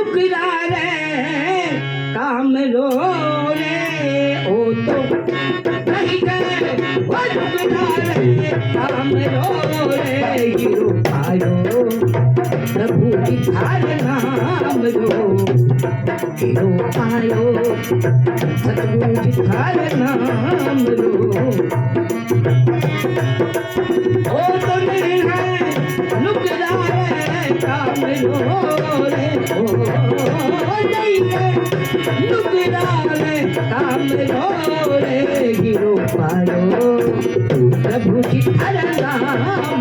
मुकरा रे, काम लो रे। ओ तो कही गए मुकरा रे, काम लो रे। गिरो पायो प्रभु की थार नाम लो। गिरो पायो सतगुरु की थार नाम लो। काम रो रे ओ नहीं है नुकरा रे काम रो रे हीरो पायो प्रभु नाम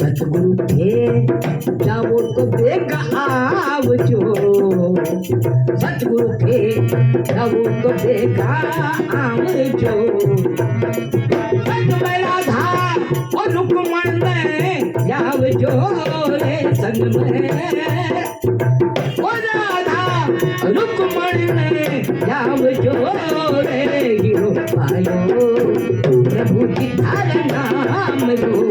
सचगुरुते जाओ तो देखा आवजो सचगुरुते जाओ तो देखा आवजो संग में राधा और रुकमण में जावजो रे संग में ओ राधा रुकमण में जावजो रे गिरो पायो प्रभु की धारा नाम लो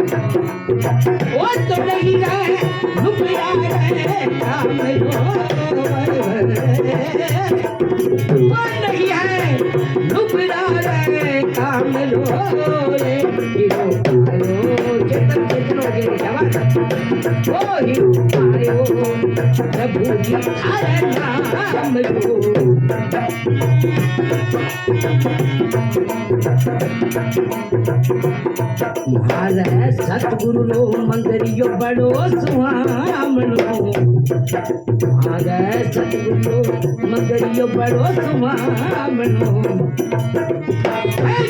वो तो नहीं रहे रुपया रहे लो वो नहीं है रुपया रहे काम लो होरी पायो सतगुरु लो मंदरियो बड़ो सुहामणो मुहार सतगुरु लो मंदरियो बड़ो सुहामणो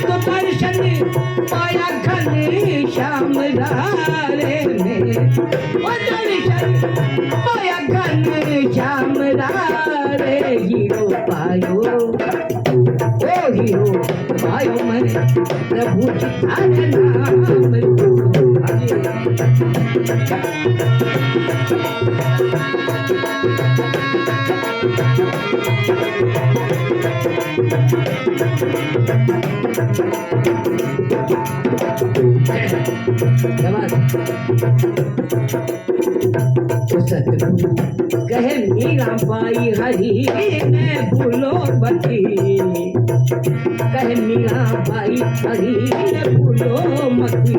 तो दर्शन पाया घन श्याम रे हीरो पायो ओ हीरो पायो मैंने प्रभु चिताने नाम Thank you. कहे मीरा पाई हरी ने भूलो बती कहे मीरा बाई हरी ने भूलो मती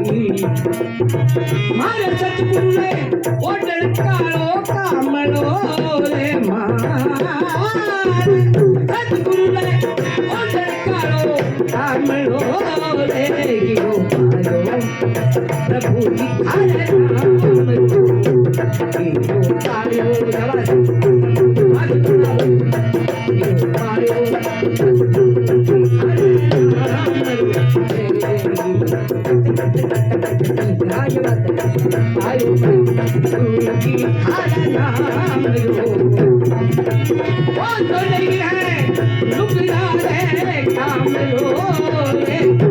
मारे सतगुरु ने कालो कामलो रे मार प्रभु जी नाम आज सुनाओ गिरो पायो थारे नाम लो आयो प्रभु जी नाम लो वो तो नहीं है रुकना रे काम लो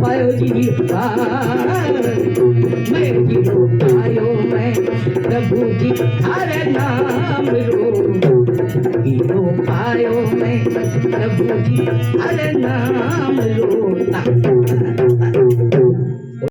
पायो जी पायो जी पायो मैं मैं प्रभु जी हर नाम रो हीरो पायो मैं प्रभु जी हरे नाम रो